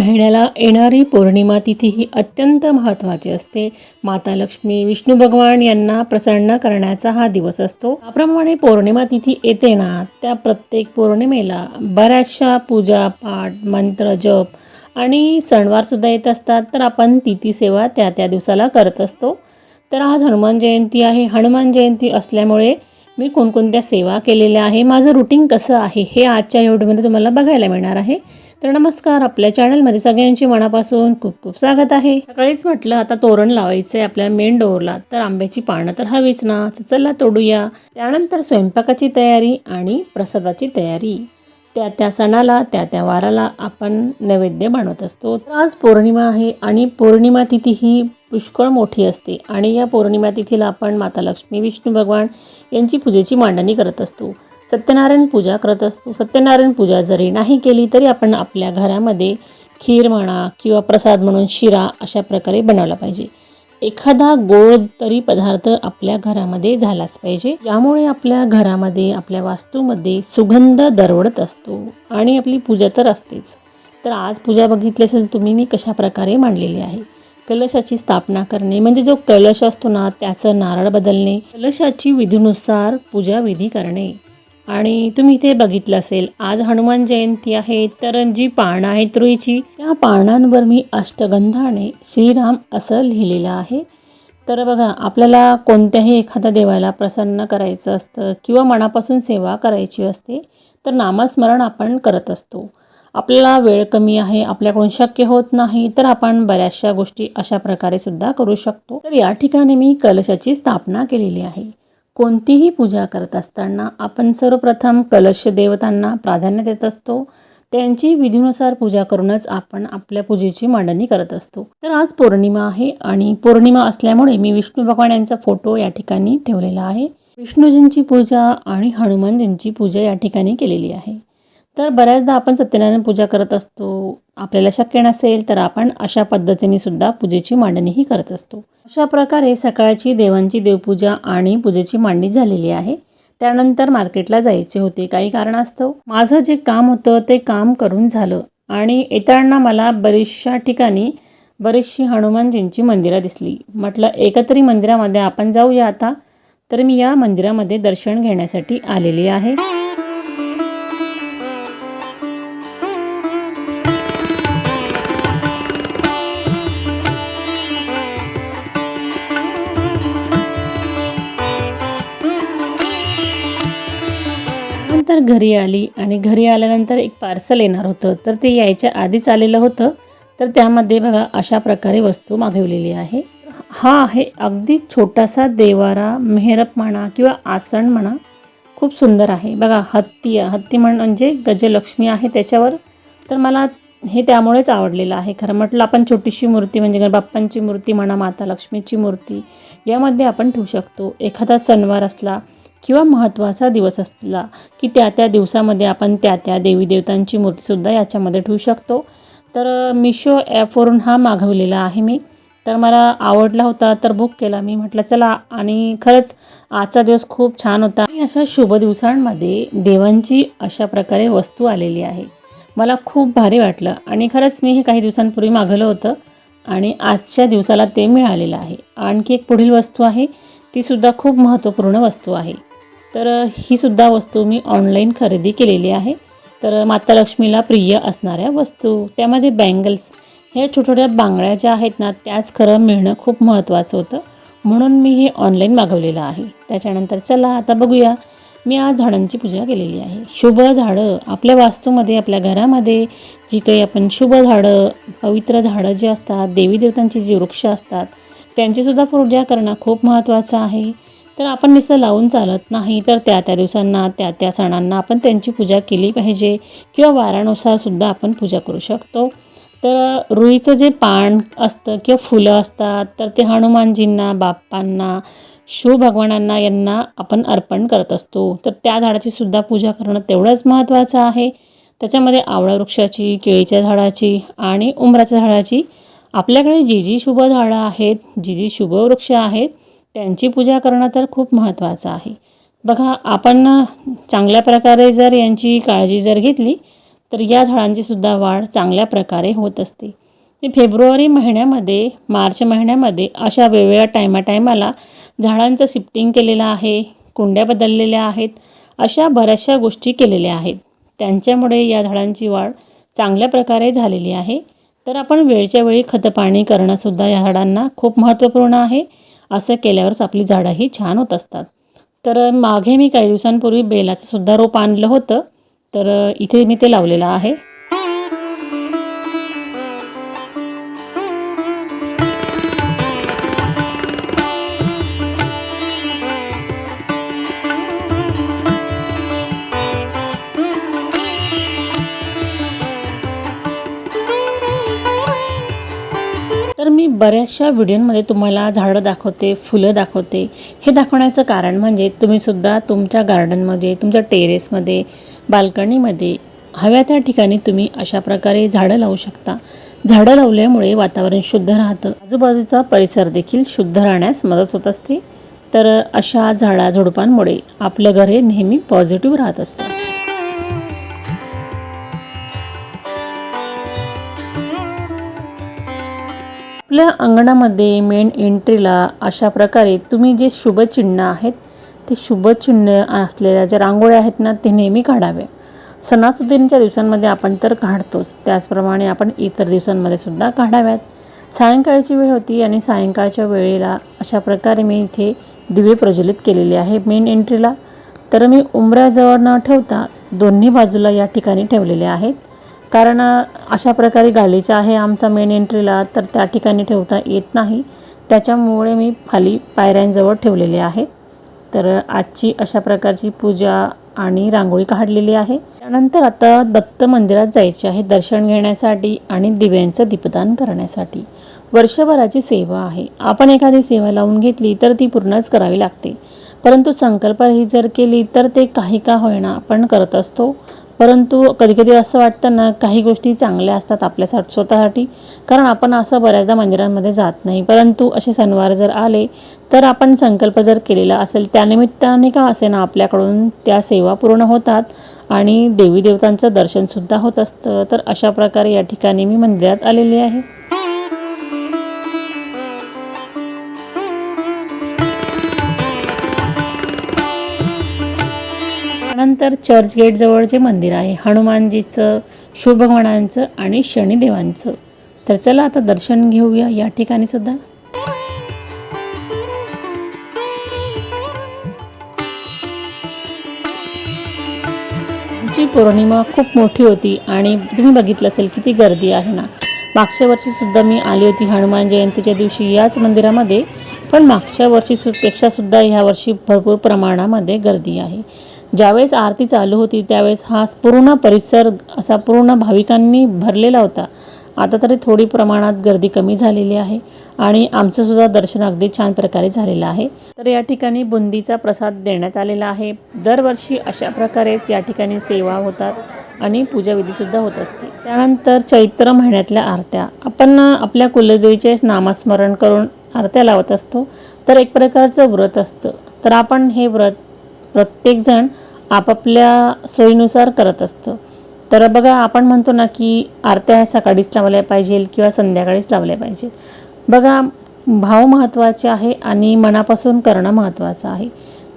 महिन्याला येणारी पौर्णिमा तिथी ही अत्यंत महत्त्वाची असते. माता लक्ष्मी विष्णू भगवान यांना प्रसन्न करण्याचा हा दिवस असतो. त्याप्रमाणे पौर्णिमा तिथी येते ना त्या प्रत्येक पौर्णिमेला बऱ्याचशा पूजा पाठ मंत्र जप आणि सणवारसुद्धा येत असतात. तर आपण तिथी सेवा त्या त्या दिवसाला करत असतो. तर आज हनुमान जयंती आहे. हनुमान जयंती असल्यामुळे मी कोणकोणत्या सेवा केलेल्या आहे? माझं रुटीन कसं आहे? हे आजच्या एवढीमध्ये तुम्हाला बघायला मिळणार आहे. तर नमस्कार आपल्या चॅनलमध्ये सगळ्यांची मनापासून खूप खूप स्वागत आहे. सकाळीच म्हटलं आता तोरण लावायचं आहे आपल्या मेन डोअरला तर आंब्याची पानं तर हवीच ना तर चला तोडूया. त्यानंतर स्वयंपाकाची तयारी आणि प्रसादाची तयारी. त्या त्या सणाला त्या त्या वाराला आपण नैवेद्य बनवत असतो. आज पौर्णिमा आहे आणि पौर्णिमा तिथी ही पुष्कळ मोठी असते. आणि या पौर्णिमा तिथीला आपण माता लक्ष्मी विष्णू भगवान यांची पूजेची मांडणी करत असतो. सत्यनारायण पूजा करत असतो. सत्यनारायण पूजा जरी नाही केली तरी आपण आपल्या घरामध्ये खीर म्हणा किंवा प्रसाद म्हणून शिरा अशा प्रकारे बनवला पाहिजे. एखादा गोड तरी पदार्थ आपल्या घरामध्ये झालाच पाहिजे. यामुळे आपल्या घरामध्ये आपल्या वास्तूमध्ये सुगंध दरवडत असतो आणि आपली पूजा तर असतेच. तर आज पूजा बघितली असेल तुम्ही मी कशा प्रकारे मांडलेली आहे. कलशाची स्थापना करणे म्हणजे जो कलश असतो ना त्याचं नारळ बदलणे. कलशाची विधीनुसार पूजा विधी करणे. आणि तुम्ही इथे बघितलं असेल आज हनुमान जयंती आहे तर जी पानं आहेत रुईची त्या पानांवर मी अष्टगंधाने श्रीराम असं लिहिलेलं आहे. तर बघा आपल्याला कोणत्याही एखाद्या देवाला प्रसन्न करायचं असतं किंवा मनापासून सेवा करायची असते तर नामस्मरण आपण करत असतो. आपल्याला वेळ कमी आहे आपल्याकडून शक्य होत नाही तर आपण बऱ्याचशा गोष्टी अशा प्रकारे सुद्धा करू शकतो. तर या ठिकाणी मी कलशाची स्थापना केलेली आहे. कोणतीही पूजा करत असताना आपण सर्वप्रथम कलश देवतांना प्राधान्य देत असतो. त्यांची विधीनुसार पूजा करूनच आपण आपल्या पूजेची मांडणी करत असतो. तर आज पौर्णिमा आहे आणि पौर्णिमा असल्यामुळे मी विष्णू भगवान यांचा फोटो या ठिकाणी ठेवलेला आहे. विष्णूजींची पूजा आणि हनुमानजींची पूजा या ठिकाणी केलेली आहे. तर बऱ्याचदा आपण सत्यनारायण पूजा करत असतो. आपल्याला शक्य नसेल तर आपण अशा पद्धतीने सुद्धा पूजेची मांडणीही करत असतो. अशा प्रकारे सकाळची देवांची देवपूजा आणि पूजेची मांडणी झालेली आहे. त्यानंतर मार्केटला जायचे होते. काही कारणास्तव माझं जे काम होतं ते काम करून झालं. आणि येताना मला बरीचशा ठिकाणी बरीचशी हनुमानजींची मंदिरं दिसली. म्हटलं एकतरी मंदिरामध्ये आपण जाऊया आता. तर मी या मंदिरामध्ये दर्शन घेण्यासाठी आलेली आहे. त्यानंतर घरी आली आणि घरी आल्यानंतर एक पार्सल येणार होतं. तर ते यायच्या आधीच आलेलं होतं. तर त्यामध्ये बघा अशा प्रकारे वस्तू मागवलेली आहे. हा आहे अगदी छोटासा देवारा मेहरप म्हणा किंवा आसन म्हणा. खूप सुंदर आहे. बघा हत्ती हत्ती म्हणजे गजलक्ष्मी आहे त्याच्यावर. तर मला हे त्यामुळेच आवडलेलं आहे. खरं म्हटलं आपण छोटीशी मूर्ती म्हणजे बाप्पांची मूर्ती म्हणा माता लक्ष्मीची मूर्ती यामध्ये आपण ठेवू शकतो. एखादा सणवार असला किंवा महत्त्वाचा दिवस असला की त्या त्या दिवसामध्ये आपण त्या त्या देवी देवतांची मूर्तीसुद्धा याच्यामध्ये ठेवू शकतो. तर मिशो ॲपवरून हा मागवलेला आहे मी. तर मला आवडला होता तर बुक केला मी. म्हटलं चला आणि खरंच आजचा दिवस खूप छान होता. आणि अशा शुभ दिवसांमध्ये देवांची अशा प्रकारे वस्तू आलेली आहे. मला खूप भारी वाटलं. आणि खरंच मी हे काही दिवसांपूर्वी मागवलं होतं आणि आजच्या दिवसाला ते मिळालेलं आहे. आणखी एक पुढील वस्तू आहे. तीसुद्धा खूप महत्त्वपूर्ण वस्तू आहे. तर ही सुद्धा वस्तू मी ऑनलाईन खरेदी केलेली आहे. तर माता लक्ष्मीला प्रिय असणाऱ्या वस्तू. त्यामध्ये बँगल्स ह्या छोट्या छोट्या बांगड्या ज्या आहेत ना त्याच खरं मिळणं खूप महत्त्वाचं होतं. म्हणून मी हे ऑनलाईन मागवलेलं आहे. त्याच्यानंतर चला आता बघूया. मी आज झाडांची पूजा केलेली आहे. शुभ झाडं. आपल्या वास्तूमध्ये आपल्या घरामध्ये जी काही आपण शुभ झाडं पवित्र झाडं जी असतात देवी देवतांची जी वृक्ष असतात त्यांचीसुद्धा पूजा करणं खूप महत्त्वाचं आहे. तर आपण नुसतं लावून चालत नाही तर त्या त्या दिवसांना त्या त्या सणांना आपण त्यांची पूजा केली पाहिजे किंवा वारानुसार सुद्धा आपण पूजा करू शकतो. तर रुईचं जे पान असतं किंवा फुलं असतात तर ते हनुमानजींना बाप्पांना शिवभगवानांना यांना आपण अर्पण करत असतो. तर त्या झाडाची सुद्धा पूजा करणं तेवढंच महत्त्वाचं आहे. त्याच्यामध्ये आवळा वृक्षाची केळीच्या झाडाची आणि उंबराच्या झाडाची आपल्याकडे जी जी शुभ झाडं आहेत जी जी शुभ वृक्ष आहेत त्यांची पूजा करणं तर खूप महत्त्वाचं आहे. बघा आपण चांगल्या प्रकारे जर यांची काळजी जर घेतली तर या झाडांची सुद्धा वाढ चांगल्या प्रकारे होत असते. फेब्रुवारी महिन्यामध्ये मार्च महिन्यामध्ये अशा वेगवेगळ्या टायमा टायमाला झाडांचं शिफ्टिंग केलेलं आहे कुंड्या बदललेल्या आहेत अशा बऱ्याचशा गोष्टी केलेल्या आहेत. त्यांच्यामुळे या झाडांची वाढ चांगल्या प्रकारे झालेली आहे. तर आपण वेळच्या वेळी खतपाणी करणंसुद्धा या झाडांना खूप महत्त्वपूर्ण आहे. असं केल्यावरच आपली झाडं ही छान होत असतात. तर मागे मी काही दिवसांपूर्वी बेलाचं सुद्धा रोप आणलं होतं. तर इथे मी ते लावलेलं आहे. बऱ्याचशा व्हिडिओमध्ये तुम्हाला झाडं दाखवते फुलं दाखवते. हे दाखवण्याचं कारण म्हणजे तुम्हीसुद्धा तुमच्या गार्डनमध्ये तुमच्या टेरेसमध्ये बाल्कनीमध्ये हव्या त्या ठिकाणी तुम्ही अशा प्रकारे झाडं लावू शकता. झाडं लावल्यामुळे वातावरण शुद्ध राहतं. आजूबाजूचा परिसर देखील शुद्ध राहण्यास मदत होत असते. तर अशा झाडाझुडपांमुळे आपलं घर हे नेहमी पॉझिटिव्ह राहत असतं. आपल्या अंगणामध्ये मेन एंट्रीला अशा प्रकारे तुम्ही जे शुभचिन्ह आहेत ते शुभचिन्ह असलेल्या ज्या रांगोळ्या आहेत ना ते नेहमी काढाव्या सणासुदींच्या दिवसांमध्ये आपण तर काढतोच. त्याचप्रमाणे आपण इतर दिवसांमध्ये सुद्धा काढाव्यात. सायंकाळची वेळ होती आणि सायंकाळच्या वेळेला अशा प्रकारे मी इथे दिवे प्रज्वलित केलेले आहे मेन एंट्रीला तर मी उंबऱ्याजवळ न ठेवता दोन्ही बाजूला या ठिकाणी ठेवलेले आहेत. कारण अशा प्रकारे गालीचा आहे आमचा मेन एंट्रीला तर त्या ठिकाणी ठेवता येत नाही. त्याच्यामुळे मी खाली पायऱ्यांजवळ ठेवलेले आहे. तर आजची अशा प्रकारची पूजा आणि रांगोळी काढलेली आहे. त्यानंतर आता दत्त मंदिरात जायचे आहे दर्शन घेण्यासाठी आणि दिव्यांचं दीपदान करण्यासाठी. वर्षभराची सेवा आहे. आपण एखादी सेवा लावून घेतली तर ती पूर्णच करावी लागते. परंतु संकल्प ही जर केली तर ते काही का होईना आपण करत असतो. परंतु कधीकधी असं वाटतं ना काही गोष्टी चांगल्या असतात आपल्यासाठी स्वतःसाठी. कारण आपण असं बऱ्याचदा मंदिरांमध्ये जात नाही. परंतु असे सणवार जर आले तर आपण संकल्प जर केलेला असेल त्यानिमित्ताने का असे ना आपल्याकडून त्या सेवा पूर्ण होतात आणि देवी देवतांचं दर्शनसुद्धा होत असतं. तर अशा प्रकारे या ठिकाणी मी मंदिरात आलेली आहे. त्यानंतर चर्चगेटजवळ जे मंदिर आहे. हनुमानजीचं शुभगणांचं आणि शनिदेवांचं. तर चला आता दर्शन घेऊया या ठिकाणी सुद्धा. जी पौर्णिमा खूप मोठी होती आणि तुम्ही बघितलं असेल किती गर्दी आहे ना. मागच्या वर्षीसुद्धा मी आली होती हनुमान जयंतीच्या दिवशी याच मंदिरामध्ये पण मागच्या वर्षी सु ह्या वर्षी भरपूर प्रमाणामध्ये गर्दी आहे. ज्यावेळेस आरती चालू होती त्यावेळेस हा पूर्ण परिसर असा पूर्ण भाविकांनी भरलेला होता. आता तरी थोडी प्रमाणात गर्दी कमी झालेली आहे आणि आमचंसुद्धा दर्शन अगदी छान प्रकारे झालेलं आहे. तर या ठिकाणी बुंदीचा प्रसाद देण्यात आलेला आहे. दरवर्षी अशा प्रकारेच या ठिकाणी सेवा होतात आणि पूजाविधीसुद्धा होत असते. त्यानंतर चैत्र महिन्यातल्या आरत्या. आपण आपल्या कुलदेवीचे नामस्मरण करून आरत्या लावत असतो. तर एक प्रकारचं व्रत असतं. तर आपण हे व्रत प्रत्येकजण आपापल्या सोयीनुसार करत असतं. तर बघा आपण म्हणतो ना की आरत्या सकाळीच लावल्या पाहिजे किंवा संध्याकाळीच लावल्या पाहिजेत बघा भाव महत्त्वाचे आहे आणि मनापासून करणं महत्त्वाचं आहे.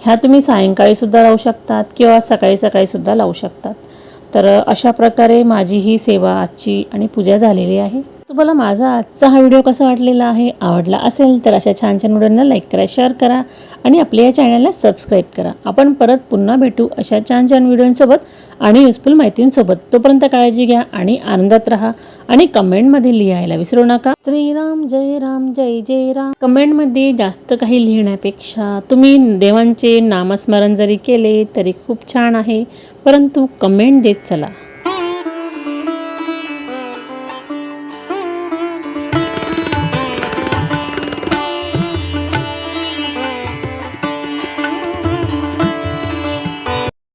ह्या तुम्ही सायंकाळीसुद्धा लावू शकतात किंवा सकाळी सकाळीसुद्धा लावू शकतात. तर अशा प्रकारे माझी ही सेवा आजची आणि पूजा झालेली आहे. तुम्हाला माझा आजचा हा व्हिडिओ कसा वाटलेला आहे आवडला असेल तर अशा छान छान व्हिडिओंना लाईक करा शेअर करा आणि आपल्या या चॅनलला सबस्क्राईब करा. आपण परत पुन्हा भेटू अशा छान छान व्हिडिओंसोबत आणि युजफुल माहितींसोबत. तोपर्यंत काळजी घ्या आणि आनंदात राहा आणि कमेंटमध्ये लिहायला विसरू नका. श्रीराम जय राम जय जय राम. कमेंटमध्ये जास्त काही लिहिण्यापेक्षा तुम्ही देवांचे नामस्मरण जरी केले तरी खूप छान आहे परंतु कमेंट देत चला.